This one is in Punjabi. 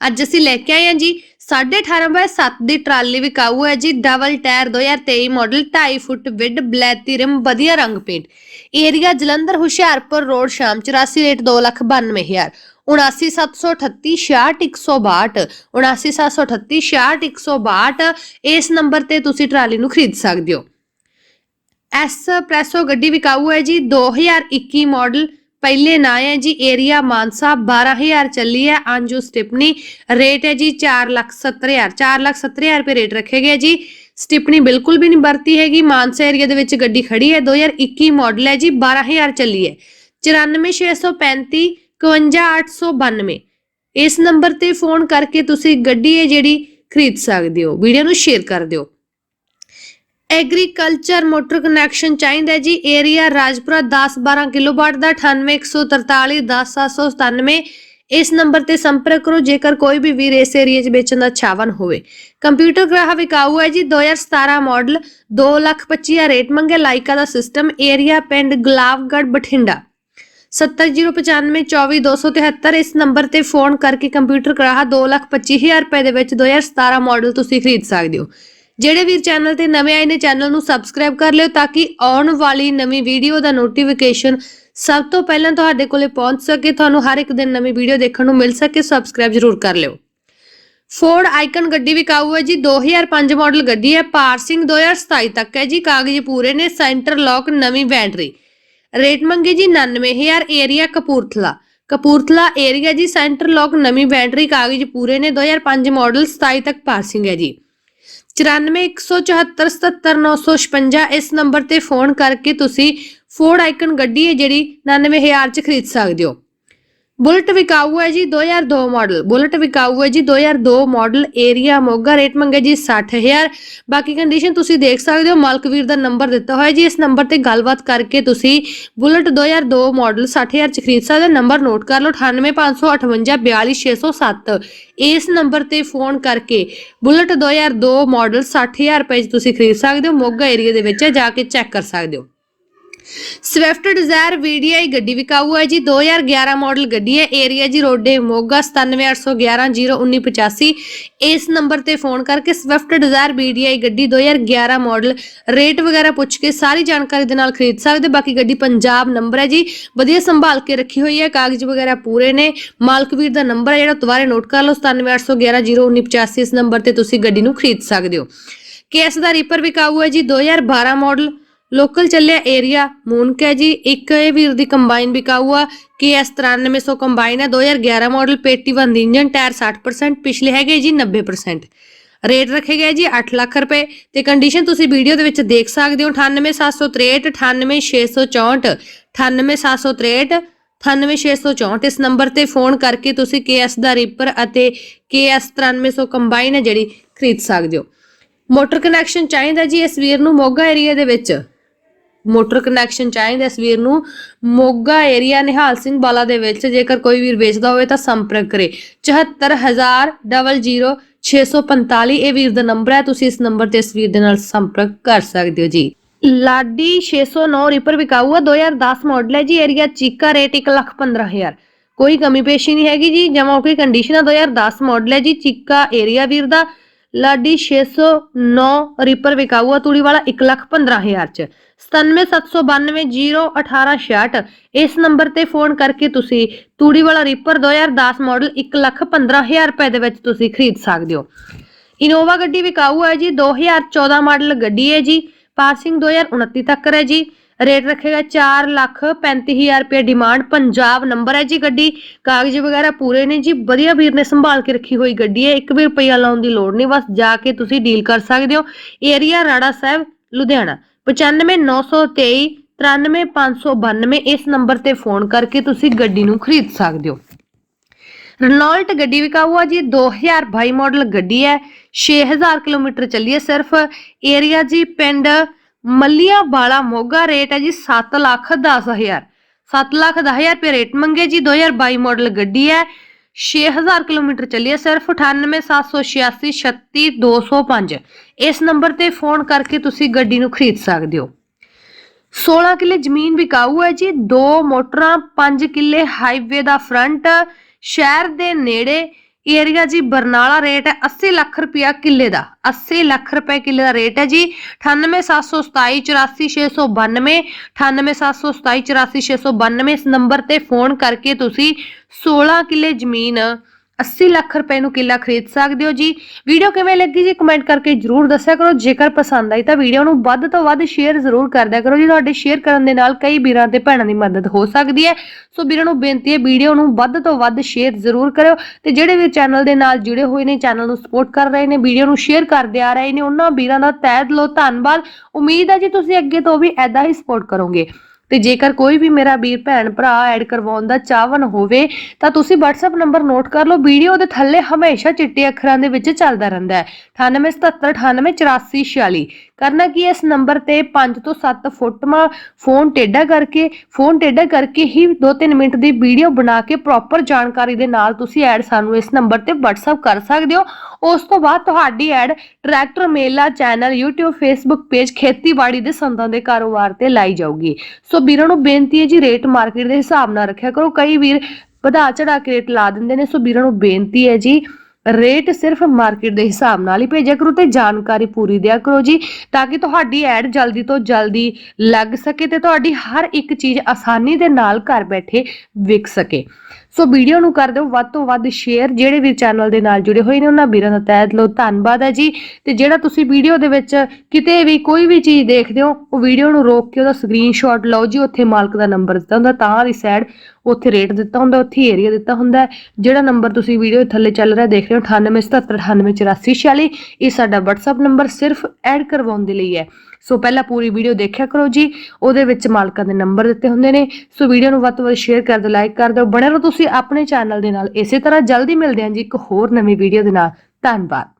ਅੱਜ ਅਸੀਂ ਲੈ ਕੇ ਆਏ ਹਾਂ ਜੀ 18.5 ਬਾਏ 7 ਦੀ ਟਰਾਲੀ ਵਿਕਾਊ ਹੈ ਜੀ, double tyre 2023 model 2.5 foot wide, ਬਲੈਤੀ rim, ਵਧੀਆ ਰੰਗ paint. Area Jalandhar, Hoshiarpur, road Sham 84 rate 292000 79738 66162 79738 66162 ਇਸ ਨੰਬਰ ਤੇ ਤੁਸੀਂ ਟਰਾਲੀ ਨੂੰ ਖਰੀਦ ਸਕਦੇ ਹੋ। ਐਸ ਐਸਪ੍ਰੈਸੋ ਗੱਡੀ ਵਿਕਾਊ ਹੈ ਜੀ 2021 ਮਾਡਲ ਪਹਿਲੇ ਨਾਂ ਹੈ ਜੀ ਏਰੀਆ ਮਾਨਸਾ 12000 ਚੱਲੀ ਹੈ, ਅੰਜੂ ਸਟਿਪਨੀ ਰੇਟ ਹੈ ਜੀ 470000 470000 ਰੁਪਏ ਰੇਟ ਰੱਖੇ ਗਏ ਜੀ। ਸਟਿਪਨੀ ਬਿਲਕੁਲ ਵੀ ਨਹੀਂ ਵਰਤੀ ਹੈਗੀ, ਮਾਨਸਾ ਏਰੀਆ ਦੇ ਵਿੱਚ ਗੱਡੀ ਖੜੀ ਹੈ 2021 ਮਾਡਲ ਹੈ ਜੀ 12000 ਚੱਲੀ ਹੈ। 94635 51892 ਇਸ ਨੰਬਰ ਤੇ ਫੋਨ ਕਰਕੇ ਤੁਸੀਂ ਗੱਡੀ ਹੈ ਜਿਹੜੀ ਖਰੀਦ ਸਕਦੇ ਹੋ, ਵੀਡੀਓ ਨੂੰ ਸ਼ੇਅਰ ਕਰ ਦਿਓ। ਐਗਰੀਕਲਚਰ ਮੋਟਰ ਕਨੈਕਸ਼ਨ ਚਾਹੀਦਾ ਹੈ ਜੀ। ਏਰੀਆ ਰਾਜਪੁਰਾ 10 12 ਕਿਲੋਵਾਟ ਦਾ 9814 10797 ਇਸ ਨੰਬਰ ਤੇ ਸੰਪਰਕ ਕਰੋ, ਜੇਕਰ ਕੋਈ ਵੀ ਵੀਰ ਇਸ ਏਰੀਆ 'ਚ ਵੇਚਣ ਦਾ ਚਾਹਵਨ ਹੋਵੇ। ਕੰਪਿਊਟਰ ਗ੍ਰਾਹ ਵਿਕਾਊ ਹੈ ਜੀ 2017 ਮਾਡਲ 225000 ਰੇਟ ਮੰਗੇ ਲਾਈਕਾ ਦਾ ਸਿਸਟਮ, ਏਰੀਆ ਪਿੰਡ ਗੁਲਾਬਗੜ ਬਠਿੰਡਾ। 7095424273 ਇਸ ਨੰਬਰ ਤੇ ਫੋਨ ਕਰਕੇ ਕੰਪਿਊਟਰ ਗ੍ਰਾਹ 225000 ਰੁਪਏ ਦੇ ਵਿੱਚ 2017 ਮਾਡਲ ਤੁਸੀਂ ਖਰੀਦ ਸਕਦੇ ਹੋ। ਜਿਹੜੇ ਵੀਰ ਚੈਨਲ ਤੇ ਨਵੇਂ ਆਏ ਨੇ, ਚੈਨਲ ਨੂੰ ਸਬਸਕ੍ਰਾਈਬ ਕਰ ਲਿਓ ਤਾਂ ਕਿ ਆਉਣ ਵਾਲੀ ਨਵੀਂ ਵੀਡੀਓ ਦਾ ਨੋਟੀਫਿਕੇਸ਼ਨ ਸਭ ਤੋਂ ਪਹਿਲਾਂ ਤੁਹਾਡੇ ਕੋਲੇ ਪਹੁੰਚ ਸਕੇ। ਤੁਹਾਨੂੰ ਹਰ ਇੱਕ ਦਿਨ ਨਵੀਂ ਵੀਡੀਓ ਦੇਖਣ ਨੂੰ ਮਿਲ ਸਕੇ। ਸਬਸਕ੍ਰਾਈਬ ਜ਼ਰੂਰ ਕਰ ਲਿਓ। ਫੋਰਡ ਆਈਕਨ ਗੱਡੀ ਵਿਕਾਊ ਹੈ ਜੀ। 2005 ਮਾਡਲ ਗੱਡੀ ਹੈ। ਪਾਰਸਿੰਗ 2027 ਤੱਕ ਹੈ ਜੀ। ਕਾਗਜ਼ ਪੂਰੇ ਨੇ। ਸੈਂਟਰ ਲੌਕ ਨਵੀਂ ਬੈਟਰੀ ਰੇਟ ਮੰਗੀ ਜੀ 99000 ਏਰੀਆ ਕਪੂਰਥਲਾ। ਕਪੂਰਥਲਾ ਏਰੀਆ ਜੀ। ਸੈਂਟਰ ਲੌਕ ਨਵੀਂ ਬੈਟਰੀ ਕਾਗਜ਼ ਪੂਰੇ ਨੇ। 2005 ਮਾਡਲ 27 ਤੱਕ ਪਾਰਸਿੰਗ ਹੈ ਜੀ। 9417779956 ਇਸ ਨੰਬਰ ਤੇ ਫੋਨ ਕਰਕੇ ਤੁਸੀਂ ਫੋਰਡ ਆਈਕਨ ਗੱਡੀ ਹੈ ਜਿਹੜੀ 99000 ਚ ਖਰੀਦ ਸਕਦੇ ਹੋ। ਬੁਲਟ ਵਿਕਾਊ ਹੈ ਜੀ 2002 ਮਾਡਲ। ਬੁਲਟ ਵਿਕਾਊ ਹੈ ਜੀ 2002 ਮਾਡਲ ਏਰੀਆ ਮੋਗਾ। ਰੇਟ ਮੰਗੇ ਜੀ 60000 ਬਾਕੀ ਕੰਡੀਸ਼ਨ ਤੁਸੀਂ ਦੇਖ ਸਕਦੇ ਹੋ, ਮਲਕਵੀਰ ਦਾ ਨੰਬਰ ਦਿੱਤਾ ਹੋਇਆ ਜੀ। ਇਸ ਨੰਬਰ ਤੇ ਗੱਲਬਾਤ ਕਰਕੇ ਤੁਸੀਂ ਬੁਲਟ 2002 ਮਾਡਲ 60000 ਚ ਖਰੀਦ ਸਕਦੇ ਹੋ। ਨੰਬਰ ਨੋਟ ਕਰ ਲਓ 9855542607 ਇਸ ਨੰਬਰ ਤੇ ਫੋਨ ਕਰਕੇ ਬੁਲਟ 2002 ਮਾਡਲ 60000 ਰੁਪਏ ਚ ਤੁਸੀਂ ਖਰੀਦ ਸਕਦੇ ਹੋ। ਮੋਗਾ ਏਰੀਆ ਦੇ ਵਿੱਚ ਜਾ ਕੇ ਚੈੱਕ ਕਰ ਸਕਦੇ ਹੋ। ਸਵਿਫਟ ਡਿਜ਼ਾਇਰ VDI ਗੱਡੀ ਵਿਕਾਊ ਹੈ ਜੀ। 2011 ਮਾਡਲ ਗੱਡੀ ਹੈ। ਏਰੀਆ ਜੀ ਰੋਡੇ ਮੋਗਾ 9781101985 ਇਸ ਨੰਬਰ ਤੇ ਫੋਨ ਕਰਕੇ ਸਵਿਫਟ ਡਿਜ਼ਾਇਰ VDI ਗੱਡੀ 2011 ਮਾਡਲ ਰੇਟ ਵਗੈਰਾ ਪੁੱਛ ਕੇ ਸਾਰੀ ਜਾਣਕਾਰੀ ਦੇ ਨਾਲ ਖਰੀਦ ਸਕਦੇ ਬਾਕੀ ਗੱਡੀ ਪੰਜਾਬ ਨੰਬਰ ਹੈ ਜੀ। ਵਧੀਆ ਸੰਭਾਲ ਕੇ ਰੱਖੀ ਹੋਈ ਹੈ। ਕਾਗਜ਼ ਵਗੈਰਾ ਪੂਰੇ ਨੇ। ਮਾਲਕਵੀਰ ਦਾ ਨੰਬਰ ਹੈ ਜਿਹੜਾ, ਦੁਬਾਰੇ ਨੋਟ ਕਰ ਲਓ। 9781101985 ਇਸ ਨੰਬਰ ਤੇ ਤੁਸੀਂ ਗੱਡੀ ਨੂੰ ਖਰੀਦ ਸਕਦੇ ਹੋ। ਕੇਸ ਦਾ ਰੀਪਰ ਵਿਕਾਊ ਹੈ ਜੀ। 2012 ਮਾਡਲ ਲੋਕਲ ਚੱਲਿਆ ਏਰੀਆ ਮੂਨਕ ਹੈ ਜੀ। ਇੱਕ ਇਹ ਵੀਰ ਦੀ ਕੰਬਾਈਨ ਬਿਕਾਊ ਆ KS 9300 ਕੰਬਾਈਨ ਹੈ। 2011 ਮਾਡਲ ਪੇਟੀ ਬੰਦ ਇੰਜਨ ਟਾਇਰ 60% ਪਿਛਲੇ ਹੈਗੇ ਜੀ 90% ਰੇਟ ਰੱਖੇ ਗਏ ਜੀ 8 ਲੱਖ ਰੁਪਏ। ਤੇ ਕੰਡੀਸ਼ਨ ਤੁਸੀਂ ਵੀਡੀਓ ਦੇ ਵਿੱਚ ਦੇਖ ਸਕਦੇ ਹੋ। 98763 98664 98763 98664 ਇਸ ਨੰਬਰ ਤੇ ਫੋਨ ਕਰਕੇ ਤੁਸੀਂ KS ਦਾ ਰੀਪਰ ਅਤੇ KS 9300 ਕੰਬਾਈਨ ਹੈ ਜਿਹੜੀ ਖਰੀਦ ਸਕਦੇ ਹੋ। ਮੋਟਰ ਕਨੈਕਸ਼ਨ ਚਾਹੀਦਾ ਜੀ ਇਸ ਵੀਰ ਨੂੰ ਮੋਗਾ ਏਰੀਆ ਦੇ ਵਿੱਚ। ਮੋਟਰ ਕਨੈਕਸ਼ਨ ਚਾਹੀਦਾ ਇਸ ਵੀਰ ਨੂੰ। ਮੋਗਾ ਏਰੀਆ ਨਿਹਾਲ ਸਿੰਘ ਬਾਲਾ ਦੇ ਵਿੱਚ ਜੇਕਰ ਕੋਈ ਵੀਰ ਵੇਚਦਾ ਹੋਵੇ ਤਾਂ ਸੰਪਰਕ ਕਰੇ। 74000 ਇਹ ਵੀਰ ਦਾ ਨੰਬਰ ਹੈ, ਤੁਸੀਂ ਇਸ ਨੰਬਰ ਤੇ ਇਸ ਵੀਰ ਦੇ ਨਾਲ ਸੰਪਰਕ ਕਰ ਸਕਦੇ ਹੋ ਜੀ। ਲਾਡੀ 609 ਰਿਪਰ ਵਿਕਾਊ ਹੈ 2010 ਮਾਡਲ ਹੈ ਜੀ ਏਰੀਆ ਚੀਕਾ ਰੇਟ 115000 ਕੋਈ ਕਮੀ ਪੇਸ਼ੀ ਨਹੀਂ ਹੈਗੀ ਜੀ, ਜਮਾ ਕੋਈ ਕੰਡੀਸ਼ਨ ਹੈ 2010 ਮਾਡਲ ਹੈ ਜੀ, ਚੀਕਾ ਏਰੀਆ ਵੀਰ ਦਾ। ਲਾਡੀ 609 ਰੀਪਰ ਵਿਕਾਊ ਆ ਤੂੜੀ ਵਾਲਾ 115000 ਚ। 9779201866 ਇਸ ਨੰਬਰ ਤੇ ਫੋਨ ਕਰਕੇ ਤੁਸੀਂ ਤੂੜੀ ਵਾਲਾ ਰੀਪਰ 2010 ਮਾਡਲ 115000 ਰੁਪਏ ਦੇ ਵਿੱਚ ਤੁਸੀਂ ਖਰੀਦ ਸਕਦੇ ਹੋ। ਇਨੋਵਾ ਗੱਡੀ ਵਿਕਾਊ ਹੈ ਜੀ 2014 ਮਾਡਲ ਗੱਡੀ ਹੈ ਜੀ। ਪਾਸਿੰਗ 2029 ਤੱਕ ਹੈ ਜੀ। ਰੇਟ ਰੱਖੇਗਾ 4 ਲੱਖ 35000 ਰੁਪਏ ਡਿਮਾਂਡ, ਪੰਜਾਬ ਨੰਬਰ ਹੈ ਜੀ ਗੱਡੀ। ਕਾਗਜ਼ ਵਗੈਰਾ ਪੂਰੇ ਨੇ ਜੀ, ਵਧੀਆ ਵੀਰ ਨੇ ਸੰਭਾਲ ਕੇ ਰੱਖੀ ਹੋਈ ਗੱਡੀ ਹੈ, ਇੱਕ ਵੀ ਰੁਪਈਆ ਲਾਉਣ ਦੀ ਲੋੜ ਨਹੀਂ, ਬਸ ਜਾ ਕੇ ਤੁਸੀਂ ਡੀਲ ਕਰ ਸਕਦੇ ਹੋ। ਏਰੀਆ ਰਾੜਾ ਸਾਹਿਬ, ਲੁਧਿਆਣਾ 95923 93592 ਇਸ ਨੰਬਰ ਤੇ ਫੋਨ ਕਰਕੇ ਤੁਸੀਂ ਗੱਡੀ ਨੂੰ ਖਰੀਦ ਸਕਦੇ ਹੋ। ਰਨੋਲਟ ਗੱਡੀ ਵਿਕਾਊ ਆ ਜੀ 2022 ਮਾਡਲ ਗੱਡੀ ਹੈ 6000 ਕਿਲੋਮੀਟਰ ਚੱਲੀ ਹੈ ਸਿਰਫ। ਏਰੀਆ ਜੀ ਪਿੰਡ ਮੱਲੀਆਂ ਵਾਲਾ ਮੋਗਾ ਰੇਟ ਹੈ ਜੀ 7 ਲੱਖ 10000 7 ਲੱਖ 10000 ਰੁਪਏ ਰੇਟ ਮੰਗੇ ਜੀ 2022 ਮਾਡਲ ਗੱਡੀ ਹੈ। 6000 ਕਿਲੋਮੀਟਰ ਚੱਲੀ ਹੈ ਸਿਰਫ 98786 36205 ਇਸ ਨੰਬਰ ਤੇ ਫੋਨ ਕਰਕੇ ਤੁਸੀਂ ਗੱਡੀ ਨੂੰ ਖਰੀਦ ਸਕਦੇ ਹੋ। 16 ਕਿੱਲੇ ਜ਼ਮੀਨ ਵਿਕਾਊ ਹੈ ਜੀ, ਦੋ ਮੋਟਰਾਂ 5 ਕਿੱਲੇ ਹਾਈਵੇ ਦਾ ਫਰੰਟ ਸ਼ਹਿਰ ਦੇ ਨੇੜੇ ਏਰੀਆ ਜੀ ਬਰਨਾਲਾ ਰੇਟ ਹੈ 80 ਲੱਖ ਰੁਪਇਆ ਕਿੱਲੇ ਦਾ 80 ਲੱਖ ਰੁਪਏ ਕਿੱਲੇ ਦਾ ਰੇਟ ਹੈ ਜੀ। 9877284692 9877284692 ਇਸ ਨੰਬਰ ਤੇ ਫੋਨ ਕਰਕੇ ਤੁਸੀਂ 16 ਕਿੱਲੇ ਜ਼ਮੀਨ 80 ਲੱਖ ਰੁਪਏ ਨੂੰ ਕਿੱਲਾ ਖਰੀਦ ਸਕਦੇ ਹੋ ਜੀ। ਵੀਡੀਓ ਕਿਵੇਂ ਲੱਗੀ ਜੀ ਕਮੈਂਟ ਕਰਕੇ ਜਰੂਰ ਦੱਸਿਆ ਕਰੋ। ਜੇਕਰ ਪਸੰਦ ਆਈ ਤਾਂ ਵੀਡੀਓ ਨੂੰ ਵੱਧ ਤੋਂ ਵੱਧ ਸ਼ੇਅਰ ਜ਼ਰੂਰ ਕਰਦਿਆ ਕਰੋ। ਜੀ, ਤੁਹਾਡੇ ਸ਼ੇਅਰ ਕਰਨ ਦੇ ਨਾਲ ਕਈ ਵੀਰਾਂ ਤੇ ਭੈਣਾਂ ਦੀ ਮਦਦ ਹੋ ਸਕਦੀ ਹੈ। ਸੋ ਵੀਰਾਂ ਨੂੰ ਬੇਨਤੀ ਹੈ, ਵੀਡੀਓ ਨੂੰ ਵੱਧ ਤੋਂ ਵੱਧ ਸ਼ੇਅਰ ਜ਼ਰੂਰ ਕਰਿਓ ਤੇ ਜਿਹੜੇ ਵੀ ਚੈਨਲ ਦੇ ਨਾਲ ਜੁੜੇ ਹੋਏ ਨੇ, ਚੈਨਲ ਨੂੰ ਸਪੋਰਟ ਕਰ ਰਹੇ ਨੇ, ਵੀਡੀਓ ਨੂੰ ਸ਼ੇਅਰ ਕਰਦੇ ਆ ਰਹੇ ਨੇ, ਉਹਨਾਂ ਵੀਰਾਂ ਦਾ ਤਹਿ ਦਿਲੋਂ ਧੰਨਵਾਦ। ਉਮੀਦ ਹੈ ਜੀ, ਤੁਸੀਂ ਅੱਗੇ ਤੋਂ ਵੀ ਐਦਾਂ ਹੀ ਸਪੋਰਟ ਕਰੋਗੇ। ਤੇ ਜੇਕਰ ਕੋਈ ਵੀ ਮੇਰਾ ਵੀਰ, ਭੈਣ, ਭਰਾ ਐਡ ਕਰਵਾਉਣ ਦਾ ਚਾਹਵਨ ਹੋਵੇ, ਤਾਂ ਤੁਸੀਂ WhatsApp ਨੰਬਰ ਨੋਟ ਕਰ ਲਓ। ਵੀਡੀਓ ਦੇ ਥੱਲੇ ਹਮੇਸ਼ਾ ਚਿੱਟੇ ਅੱਖਰਾਂ ਦੇ ਵਿੱਚ ਚੱਲਦਾ ਰਹਿੰਦਾ ਹੈ। 9877988446 ਕਰਨਾ ਕੀ ਹੈ? ਇਸ ਨੰਬਰ ਤੇ 5 ਤੋਂ 7 ਫੁੱਟਵਾਂ ਫੋਨ ਟੇਢਾ ਕਰਕੇ, ਫੋਨ ਟੇਢਾ ਕਰਕੇ ਹੀ 2-3 ਮਿੰਟ ਦੀ ਵੀਡੀਓ ਬਣਾ ਕੇ ਪ੍ਰੋਪਰ ਜਾਣਕਾਰੀ ਦੇ ਨਾਲ ਤੁਸੀਂ ਐਡ ਸਾਨੂੰ ਇਸ ਨੰਬਰ ਤੇ WhatsApp ਕਰ ਸਕਦੇ ਹੋ। ਉਸ ਤੋਂ ਬਾਅਦ ਤੁਹਾਡੀ ad tractor Mela channel YouTube, Facebook page ਖੇਤੀਬਾੜੀ ਦੇ ਸੰਦਾਂ ਦੇ ਕਾਰੋਬਾਰ ਤੇ ਲਾਈ ਜਾਊਗੀ। ਸੋ ਵੀਰਾਂ ਨੂੰ ਬੇਨਤੀ ਹੈ ਜੀ ਰੇਟ ਮਾਰਕੀਟ ਦੇ ਹਿਸਾਬ ਨਾਲ ਰੱਖਿਆ ਕਰੋ। ਕਈ ਵੀਰ ਵਧਾ ਚੜਾ ਕੇ ਰੇਟ ਲਾ ਦਿੰਦੇ ਨੇ, ਸੋ ਵੀਰਾਂ ਨੂੰ ਬੇਨਤੀ ਹੈ ਜੀ ਰੇਟ ਸਿਰਫ ਮਾਰਕੀਟ ਦੇ ਹਿਸਾਬ ਨਾਲ ਹੀ ਭੇਜਿਆ ਕਰੋ ਤੇ ਜਾਣਕਾਰੀ ਪੂਰੀ ਦਿਆ ਕਰੋ ਜੀ, ਤਾਂ ਕਿ ਤੁਹਾਡੀ ਐਡ ਜਲਦੀ ਤੋਂ ਜਲਦੀ ਲੱਗ ਸਕੇ ਤੇ ਤੁਹਾਡੀ ਹਰ ਇੱਕ ਚੀਜ਼ ਆਸਾਨੀ ਦੇ ਨਾਲ ਘਰ ਬੈਠੇ ਵਿਕ ਸਕੇ। ਸੋ ਵੀਡੀਓ ਨੂੰ ਕਰ ਦਿਓ, ਵੱਧ ਤੋਂ ਵੱਧ ਸ਼ੇਅਰ ਜਿਹੜੇ ਵੀ ਚੈਨਲ ਦੇ ਨਾਲ ਜੁੜੇ ਹੋਏ ਨੇ, ਉਹਨਾਂ ਵੀਰਾਂ ਦਾ ਤਹਿ ਦਿਲੋਂ ਧੰਨਵਾਦ ਹੈ ਜੀ। ਤੇ ਜਿਹੜਾ ਤੁਸੀਂ ਵੀਡੀਓ ਦੇ ਵਿੱਚ ਕਿਤੇ ਵੀ ਕੋਈ ਵੀ ਚੀਜ਼ ਦੇਖਦੇ ਹੋ, ਉਹ ਵੀਡੀਓ ਨੂੰ ਰੋਕ ਕੇ ਉਹਦਾ ਸਕਰੀਨਸ਼ਾਟ ਲਓ ਜੀ, ਉੱਥੇ ਮਾਲਕ ਦਾ ਨੰਬਰ ਦਿੱਤਾ ਹੁੰਦਾ, ਤਾਂ ਵਾਲੀ ਉੱਥੇ ਰੇਟ ਦਿੱਤਾ ਹੁੰਦਾ, ਉੱਥੇ ਏਰੀਆ ਦਿੱਤਾ ਹੁੰਦਾ ਜਿਹੜਾ ਨੰਬਰ ਤੁਸੀਂ ਵੀਡੀਓ ਥੱਲੇ ਚੱਲ ਰਿਹਾ, ਦੇਖ ਰਹੇ ਹੋ 9877988446 ਇਹ ਸਾਡਾ WhatsApp ਨੰਬਰ ਸਿਰਫ ਐਡ ਕਰਵਾਉਣ ਦੇ ਲਈ ਹੈ। ਸੋ ਪਹਿਲਾਂ ਪੂਰੀ ਵੀਡੀਓ ਦੇਖਿਆ ਕਰੋ ਜੀ, ਉਹਦੇ ਵਿੱਚ ਮਾਲਕਾਂ ਦੇ ਨੰਬਰ ਦਿੱਤੇ ਹੁੰਦੇ ਨੇ। ਸੋ ਵੀਡੀਓ ਨੂੰ ਵੱਧ ਤੋਂ ਵੱਧ ਸ਼ੇਅਰ ਕਰ ਦਿਓ ਲਾਈਕ ਕਰ ਦਿਓ। ਬਣੇ ਰਹੋ ਤੁਸੀਂ ਆਪਣੇ ਚੈਨਲ ਦੇ ਨਾਲ। ਇਸੇ ਤਰ੍ਹਾਂ ਜਲਦੀ ਮਿਲਦੇ ਹਾਂ ਜੀ ਇੱਕ ਹੋਰ ਨਵੀਂ ਵੀਡੀਓ ਦੇ ਨਾਲ। ਧੰਨਵਾਦ।